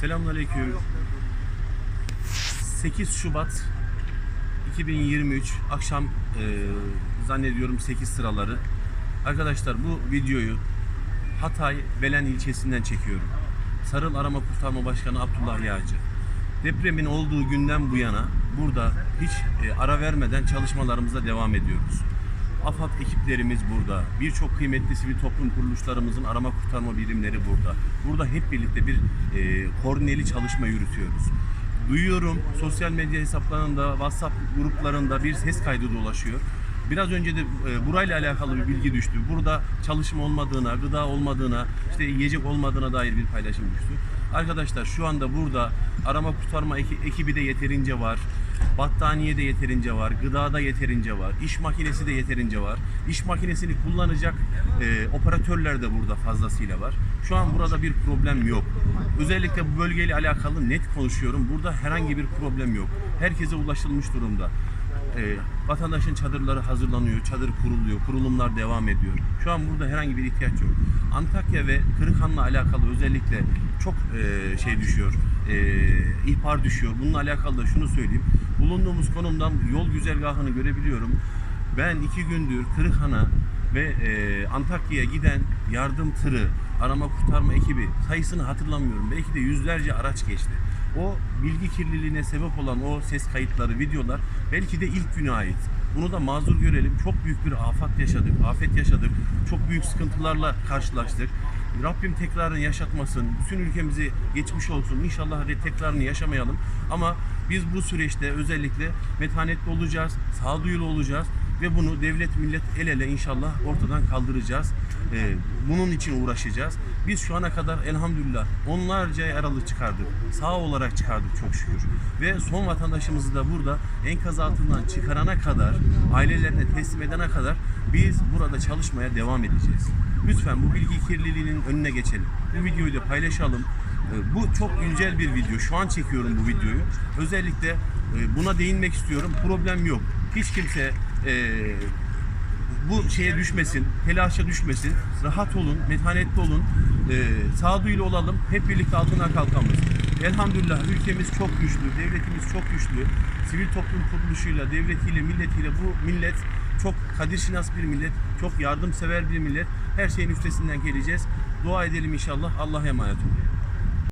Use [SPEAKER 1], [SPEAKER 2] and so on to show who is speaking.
[SPEAKER 1] Selamünaleyküm. 8 Şubat 2023 akşam e, zannediyorum 8 sıraları. Arkadaşlar bu videoyu Hatay Belen ilçesinden çekiyorum. Sarıl Arama Kurtarma Başkanı Abdullah Yağcı. Depremin olduğu günden bu yana burada hiç e, ara vermeden çalışmalarımıza devam ediyoruz. AFAD ekiplerimiz burada. Birçok kıymetli sivil toplum kuruluşlarımızın arama kurtarma birimleri burada. Burada hep birlikte bir e, koordineli çalışma yürütüyoruz. Duyuyorum sosyal medya hesaplarında, WhatsApp gruplarında bir ses kaydı dolaşıyor. Biraz önce de e, burayla alakalı bir bilgi düştü. Burada çalışma olmadığına, gıda olmadığına, işte yiyecek olmadığına dair bir paylaşım düştü. Arkadaşlar şu anda burada arama kurtarma eki- ekibi de yeterince var. Battaniye de yeterince var, gıda da yeterince var, iş makinesi de yeterince var. İş makinesini kullanacak e, operatörler de burada fazlasıyla var. Şu an burada bir problem yok. Özellikle bu bölgeyle alakalı net konuşuyorum. Burada herhangi bir problem yok. Herkese ulaşılmış durumda. E, vatandaşın çadırları hazırlanıyor, çadır kuruluyor, kurulumlar devam ediyor. Şu an burada herhangi bir ihtiyaç yok. Antakya ve Kırıkhan'la alakalı özellikle çok e, şey düşüyor, e, ihbar düşüyor. Bununla alakalı da şunu söyleyeyim. Bulunduğumuz konumdan yol güzergahını görebiliyorum. Ben iki gündür Kırıkhan'a ve e, Antakya'ya giden yardım tırı, arama kurtarma ekibi sayısını hatırlamıyorum. Belki de yüzlerce araç geçti. O bilgi kirliliğine sebep olan o ses kayıtları, videolar belki de ilk güne ait. Bunu da mazur görelim. Çok büyük bir afet yaşadık, afet yaşadık. Çok büyük sıkıntılarla karşılaştık. Rabbim tekrarını yaşatmasın. Bütün ülkemizi geçmiş olsun. İnşallah tekrarını yaşamayalım. Ama biz bu süreçte özellikle metanetli olacağız, sağduyulu olacağız ve bunu devlet millet el ele inşallah ortadan kaldıracağız. Ee, bunun için uğraşacağız. Biz şu ana kadar elhamdülillah onlarca yaralı çıkardık. Sağ olarak çıkardık çok şükür. Ve son vatandaşımızı da burada enkaz altından çıkarana kadar, ailelerine teslim edene kadar biz burada çalışmaya devam edeceğiz. Lütfen bu bilgi kirliliğinin önüne geçelim. Bu videoyu da paylaşalım. Ee, Bu çok güncel bir video. Şu an çekiyorum bu videoyu. Özellikle e, buna değinmek istiyorum. Problem yok. Hiç kimse e, bu şeye düşmesin, telaşa düşmesin. Rahat olun, metanetli olun. E, sağduyulu olalım. Hep birlikte altına kalkamız. Elhamdülillah ülkemiz çok güçlü, devletimiz çok güçlü. Sivil toplum kuruluşuyla, devletiyle, milletiyle bu millet çok kadirşinas bir millet, çok yardımsever bir millet. Her şeyin üstesinden geleceğiz. Dua edelim inşallah. Allah'a emanet olun.